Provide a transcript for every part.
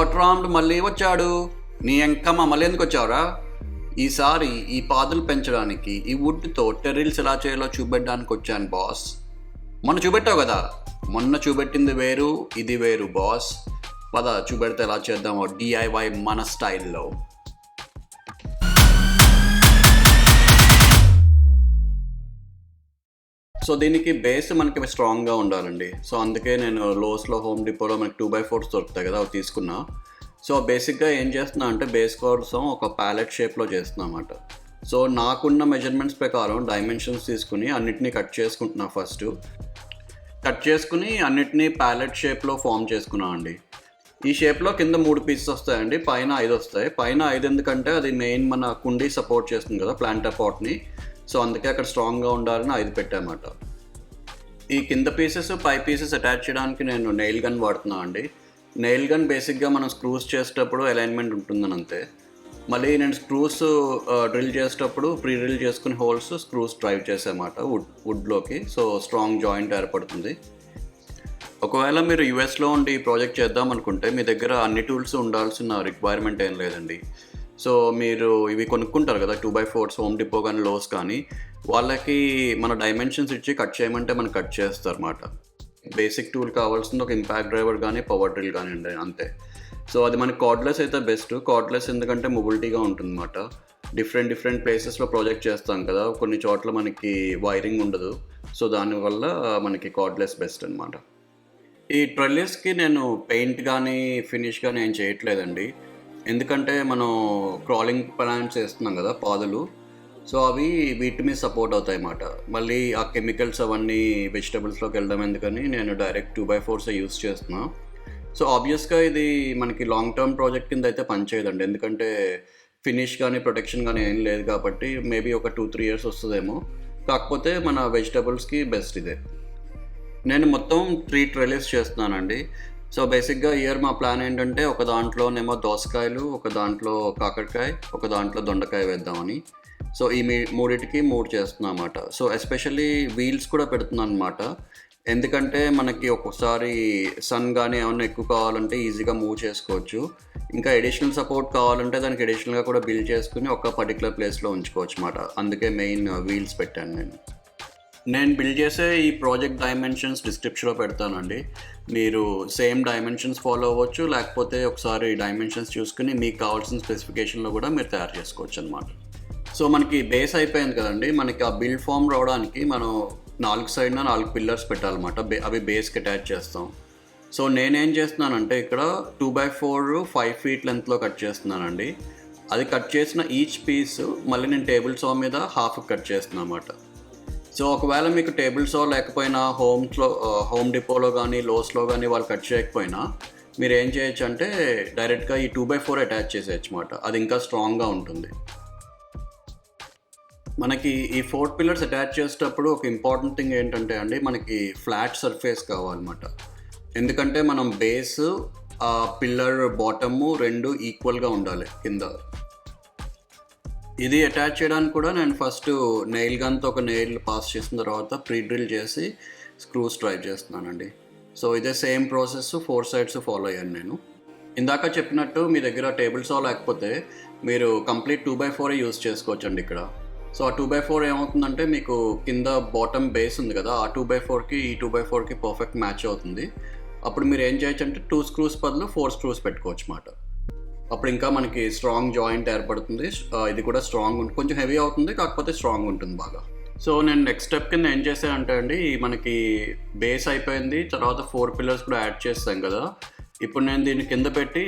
కోట్రాముడు మళ్ళీ వచ్చాడు? నీ ఎంకమ్మ మళ్ళీ ఎందుకు వచ్చావురా? ఈసారి ఈ పాదులు పెంచడానికి ఈ వుడ్తో టెర్రిల్స్ ఎలా చేయాలో చూపెట్టడానికి వచ్చాను బాస్. మొన్న చూపెట్టావు కదా? మొన్న చూపెట్టింది వేరు ఇది వేరు బాస్. పద చూపెడితే ఎలా చేద్దామో డిఐవై మన స్టైల్లో. సో దీనికి బేస్ మనకి స్ట్రాంగ్గా ఉండాలండి. సో అందుకే నేను లోస్లో హోమ్ డిపోలో మనకి టూ బై ఫోర్స్ దొరుకుతాయి కదా అవి తీసుకున్నా. సో బేసిక్గా ఏం చేస్తున్నా అంటే బేస్ కోసం ఒక ప్యాలెట్ షేప్లో చేస్తున్నా అనమాట సో నాకున్న మెజర్మెంట్స్ ప్రకారం డైమెన్షన్స్ తీసుకుని అన్నిటినీ కట్ చేసుకుంటున్నా ఫస్ట్. కట్ చేసుకుని అన్నిటినీ ప్యాలెట్ షేప్లో ఫామ్ చేసుకున్నా అండి. ఈ షేప్లో కింద మూడు పీసెస్ వస్తాయండి పైన ఐదు వస్తాయి. పైన ఐదు ఎందుకంటే అది మెయిన్ మన కుండీ సపోర్ట్ చేస్తుంది కదా ప్లాంటర్ పాట్ని సో అందుకే అక్కడ స్ట్రాంగ్గా ఉండాలని ఐదు పెట్టామాట ఈ కింద పీసెస్ పై పీసెస్ అటాచ్ చేయడానికి నేను నెయిల్ గన్ వాడుతున్నాను అండి. నెయిల్ గన్ బేసిక్గా మనం స్క్రూస్ చేసేటప్పుడు అలైన్మెంట్ ఉంటుందని అంతే. మళ్ళీ నేను స్క్రూస్ డ్రిల్ చేసేటప్పుడు ప్రీ డ్రిల్ చేసుకుని హోల్స్ స్క్రూస్ డ్రైవ్ చేసేమాట వుడ్ వుడ్లోకి సో స్ట్రాంగ్ జాయింట్ ఏర్పడుతుంది. ఒకవేళ మీరు యుఎస్లో ఉండి ఈ ప్రాజెక్ట్ చేద్దాం అనుకుంటే మీ దగ్గర అన్ని టూల్స్ ఉండాల్సిన రిక్వైర్మెంట్ ఏం లేదండి. సో మీరు ఇవి కొనుక్కుంటారు కదా two by fours home depot కానీ లోస్ కానీ వాళ్ళకి మన డైమెన్షన్స్ ఇచ్చి కట్ చేయమంటే మనం కట్ చేస్తారు అన్నమాట బేసిక్ టూల్ కావాల్సింది ఒక ఇంపాక్ట్ డ్రైవర్ కానీ పవర్ డ్రిల్ కానీ అండి అంతే. సో అది మనకి కార్డ్లెస్ అయితే బెస్ట్ కార్డ్లెస్ ఎందుకంటే మొబిలిటీగా ఉంటుంది అనమాట డిఫరెంట్ డిఫరెంట్ ప్లేసెస్లో ప్రాజెక్ట్ చేస్తాం కదా కొన్ని చోట్ల మనకి వైరింగ్ ఉండదు. సో దానివల్ల మనకి కార్డ్లెస్ బెస్ట్ అనమాట ఈ ట్రల్లెస్కి నేను పెయింట్ కానీ ఫినిష్ కానీ ఏం చేయట్లేదండి. ఎందుకంటే మనం క్రాలింగ్ ప్లాంట్స్ వేస్తున్నాం కదా పాదులు. సో అవి వీటి మీద సపోర్ట్ అవుతాయి అన్నమాట మళ్ళీ ఆ కెమికల్స్ అవన్నీ వెజిటబుల్స్లోకి వెళ్ళడం ఎందుకని నేను direct two by fours use చేస్తున్నా. సో ఆబ్వియస్గా ఇది మనకి లాంగ్ టర్మ్ ప్రాజెక్ట్ కింద అయితే పనిచేయదండి. ఎందుకంటే ఫినిష్ కానీ ప్రొటెక్షన్ కానీ ఏం లేదు కాబట్టి మేబీ ఒక టూ త్రీ ఇయర్స్ వస్తుందేమో. కాకపోతే మన వెజిటబుల్స్కి బెస్ట్ ఇదే. నేను మొత్తం త్రీ ట్రైలర్స్ చేస్తున్నానండి. సో బేసిక్గా ఇయర్ మా ప్లాన్ ఏంటంటే ఒక దాంట్లోనేమో దోసకాయలు ఒక దాంట్లో కాకరకాయ ఒక దాంట్లో దొండకాయ వేద్దామని. సో ఈ మీ మూడిటికి మూడు చేస్తున్నాం అన్నమాట సో ఎస్పెషల్లీ వీల్స్ కూడా పెడుతున్నాను అనమాట ఎందుకంటే మనకి ఒక్కోసారి సన్ కానీ ఏమన్నా ఎక్కువ కావాలంటే ఈజీగా మూవ్ చేసుకోవచ్చు. ఇంకా ఎడిషనల్ సపోర్ట్ కావాలంటే దానికి ఎడిషనల్గా కూడా బిల్డ్ చేసుకుని ఒక పర్టికులర్ ప్లేస్లో ఉంచుకోవచ్చు అనమాట అందుకే మెయిన్ వీల్స్ పెట్టాను నేను. నేను బిల్డ్ చేసే ఈ ప్రాజెక్ట్ డైమెన్షన్స్ డిస్క్రిప్షన్లో పెడతానండి. మీరు సేమ్ డైమెన్షన్స్ ఫాలో అవ్వచ్చు లేకపోతే ఒకసారి డైమెన్షన్స్ చూసుకుని మీకు కావాల్సిన స్పెసిఫికేషన్లో కూడా మీరు తయారు చేసుకోవచ్చు అనమాట సో మనకి బేస్ అయిపోయింది కదండి. మనకి ఆ బిల్డ్ ఫామ్ రావడానికి మనం నాలుగు సైడ్న నాలుగు పిల్లర్స్ పెట్టాలన్నమాట. బే అవి బేస్కి అటాచ్ చేస్తాం. సో నేనేం చేస్తున్నానంటే ఇక్కడ two by four five feet లెంత్లో కట్ చేస్తున్నానండి. అది కట్ చేసిన ఈచ్ పీస్ మళ్ళీ నేను టేబుల్ సా మీద హాఫ్ కట్ చేస్తున్నాను అనమాట సో ఒకవేళ మీకు టేబుల్స్లో లేకపోయినా హోమ్స్లో హోమ్ డిపోలో కానీ లోస్లో కానీ వాళ్ళు కట్ చేయకపోయినా మీరు ఏం చేయొచ్చు అంటే డైరెక్ట్గా ఈ టూ బై ఫోర్ అటాచ్ చేసేయచ్చు అనమాట అది ఇంకా స్ట్రాంగ్గా ఉంటుంది. మనకి ఈ ఫోర్ పిల్లర్స్ అటాచ్ చేసేటప్పుడు ఒక ఇంపార్టెంట్ థింగ్ ఏంటంటే అండి మనకి ఫ్లాట్ సర్ఫేస్ కావాలన్నమాట. ఎందుకంటే మనం బేస్ పిల్లర్ బాటము రెండు ఈక్వల్గా ఉండాలి కింద. ఇది అటాచ్ చేయడానికి కూడా నేను ఫస్ట్ నెయిల్ గన్తో ఒక నెయిల్ పాస్ చేసిన తర్వాత ప్రీ డ్రిల్ చేసి స్క్రూస్ డ్రైవ్ చేస్తున్నానండి. సో ఇదే same process four sides follow అయ్యాను నేను. ఇందాక చెప్పినట్టు మీ దగ్గర టేబుల్ సా లేకపోతే మీరు కంప్లీట్ టూ బై ఫోరే యూస్ చేసుకోవచ్చు అండి ఇక్కడ. సో ఆ టూ బై ఫోర్ ఏమవుతుందంటే మీకు కింద బాటమ్ బేస్ ఉంది కదా ఆ టూ బై ఫోర్కి ఈ టూ బై ఫోర్కి పర్ఫెక్ట్ మ్యాచ్ అవుతుంది. అప్పుడు మీరు ఏం చేయొచ్చు అంటే టూ స్క్రూస్ బదులు ఫోర్ స్క్రూస్ పెట్టుకోవచ్చు అన్నమాట అప్పుడు ఇంకా మనకి స్ట్రాంగ్ జాయింట్ ఏర్పడుతుంది. ఇది కూడా స్ట్రాంగ్ ఉంటుంది కొంచెం హెవీ అవుతుంది కాకపోతే స్ట్రాంగ్ ఉంటుంది బాగా. సో నేను నెక్స్ట్ స్టెప్ కింద ఏం చేశానంటే అండి మనకి బేస్ అయిపోయింది తర్వాత ఫోర్ పిల్లర్స్ కూడా యాడ్ చేస్తాం కదా. ఇప్పుడు నేను దీన్ని కింద పెట్టి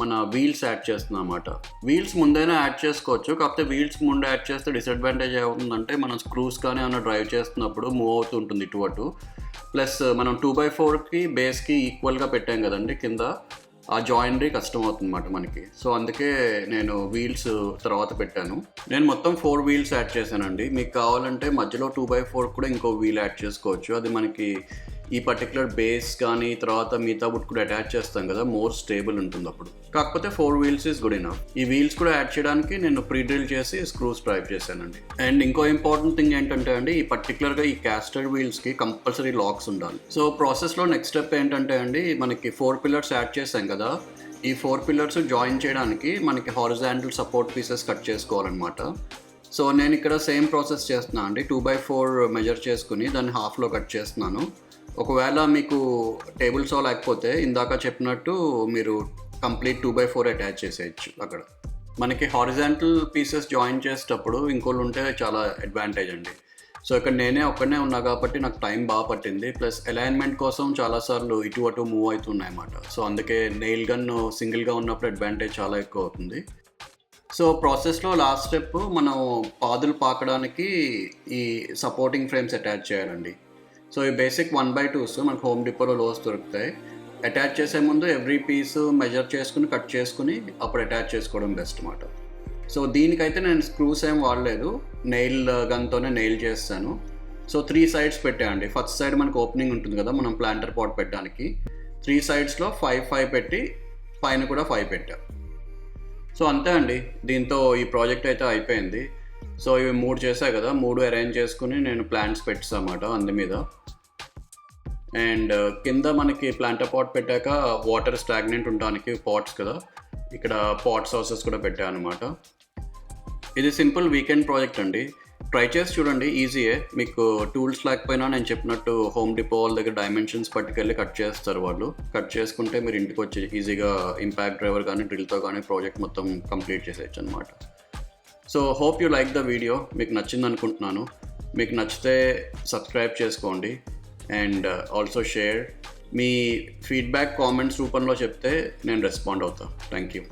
మన వీల్స్ యాడ్ చేస్తున్నాను అనమాట వీల్స్ ముందైనా యాడ్ చేసుకోవచ్చు కాకపోతే వీల్స్ ముందు యాడ్ చేస్తే డిసడ్వాంటేజ్ ఏమవుతుందంటే మనం స్క్రూస్ కానీ ఏమైనా డ్రైవ్ చేస్తున్నప్పుడు మూవ్ అవుతూ ఉంటుంది ఇటు అటు. ప్లస్ మనం టూ బై ఫోర్కి బేస్కి ఈక్వల్గా పెట్టాం కదండి కింద. ఆ జాయినరీ కష్టం అవుతుందన్నమాట మనకి. సో అందుకే నేను వీల్స్ తర్వాత పెట్టాను. నేను మొత్తం ఫోర్ వీల్స్ యాడ్ చేశానండి. మీకు కావాలంటే మధ్యలో టూ బై ఫోర్ కూడా ఇంకో వీల్ యాడ్ చేసుకోవచ్చు. అది మనకి ఈ పర్టికులర్ బేస్ కానీ తర్వాత మిగతా వుడ్ కూడా అటాచ్ చేస్తాం కదా మోర్ స్టేబుల్ ఉంటుంది అప్పుడు. కాకపోతే four wheels is good enough ఈ వీల్స్ కూడా యాడ్ చేయడానికి నేను ప్రీ డ్రిల్ చేసి స్క్రూస్ డ్రైవ్ చేశానండి. అండ్ ఇంకో ఇంపార్టెంట్ థింగ్ ఏంటంటే అండి ఈ పర్టికులర్గా ఈ క్యాస్టర్ వీల్స్కి కంపల్సరీ లాక్స్ ఉండాలి. సో ప్రాసెస్లో నెక్స్ట్ స్టెప్ ఏంటంటే అండి మనకి ఫోర్ పిల్లర్స్ యాడ్ చేసాం కదా ఈ ఫోర్ పిల్లర్స్ జాయిన్ చేయడానికి మనకి హారిజాంటల్ సపోర్ట్ పీసెస్ కట్ చేసుకోవాలన్నమాట. సో నేను ఇక్కడ సేమ్ ప్రాసెస్ చేస్తున్నాను అండి టూ బై ఫోర్ మెజర్ చేసుకుని దాన్ని హాఫ్లో కట్ చేస్తున్నాను. ఒకవేళ మీకు టేబుల్ సో లేకపోతే ఇందాక చెప్పినట్టు మీరు complete two by four attach చేసేయచ్చు అక్కడ. మనకి హారిజాంటల్ పీసెస్ జాయిన్ చేసేటప్పుడు ఇంకోళ్ళు ఉంటే చాలా అడ్వాంటేజ్ అండి. సో ఇక్కడ నేనే ఒక్కడనే ఉన్నా కాబట్టి నాకు టైం బాగా పట్టింది. ప్లస్ అలైన్మెంట్ కోసం చాలాసార్లు ఇటు అటు మూవ్ అవుతున్నాయి అన్నమాట సో అందుకే నెయిల్ గన్ సింగిల్గా ఉన్నప్పుడు అడ్వాంటేజ్ చాలా ఎక్కువ అవుతుంది. సో ప్రాసెస్లో లాస్ట్ స్టెప్ మనం పాదులు పాకడానికి ఈ సపోర్టింగ్ ఫ్రేమ్స్ అటాచ్ చేయాలండి. సో ఈ బేసిక్ వన్ బై టూస్ మనకు హోమ్ డిపోలో లోస్ దొరుకుతాయి. అటాచ్ చేసే ముందు ఎవ్రీ పీస్ మెజర్ చేసుకుని కట్ చేసుకుని అప్పుడు అటాచ్ చేసుకోవడం బెస్ట్ అన్నమాట. సో దీనికైతే నేను స్క్రూస్ ఏం వాడలేదు. నెయిల్ గన్తోనే నెయిల్ చేస్తాను. సో త్రీ సైడ్స్ పెట్టాయండి. ఫస్ట్ సైడ్ మనకు ఓపెనింగ్ ఉంటుంది కదా మనం ప్లాంటర్ పాట్ పెట్టడానికి. త్రీ సైడ్స్లో ఫైవ్ ఫైవ్ పెట్టి పైన కూడా ఫైవ్ పెట్టా. సో అంతే అండి. దీంతో ఈ ప్రాజెక్ట్ అయితే అయిపోయింది. సో ఇవి మూడు చేశా కదా మూడు అరేంజ్ చేసుకుని నేను ప్లాంట్స్ పెట్టాను అన్నమాట అందు మీద. అండ్ uh, కింద మనకి ప్లాంటర్ పాట్ పెట్టాక వాటర్ స్టాగ్నెంట్ ఉండడానికి పాట్స్ కదా ఇక్కడ పాట్ హౌసెస్ కూడా పెట్టాను అనమాట. ఇది సింపుల్ వీకెండ్ ప్రాజెక్ట్ అండి. ట్రై చేసి చూడండి ఈజీయే మీకు టూల్స్ లేకపోయినా నేను చెప్పినట్టు హోమ్ డిపో వాళ్ళ దగ్గర డైమెన్షన్స్ పట్టుకెళ్ళి కట్ చేస్తారు వాళ్ళు. కట్ చేసుకుంటే మీరు ఇంటికి వచ్చి ఈజీగా ఇంపాక్ట్ డ్రైవర్ కానీ డ్రిల్తో కానీ ప్రాజెక్ట్ మొత్తం కంప్లీట్ చేసేయచ్చు అనమాట. So hope you like the video మీకు నచ్చింది అనుకుంటున్నాను. మీకు నచ్చితే సబ్స్క్రైబ్ చేసుకోండి. అండ్ ఆల్సో షేర్ మీ ఫీడ్బ్యాక్ కామెంట్స్ రూపంలో చెప్తే నేను రెస్పాండ్ అవుతాను థ్యాంక్ యూ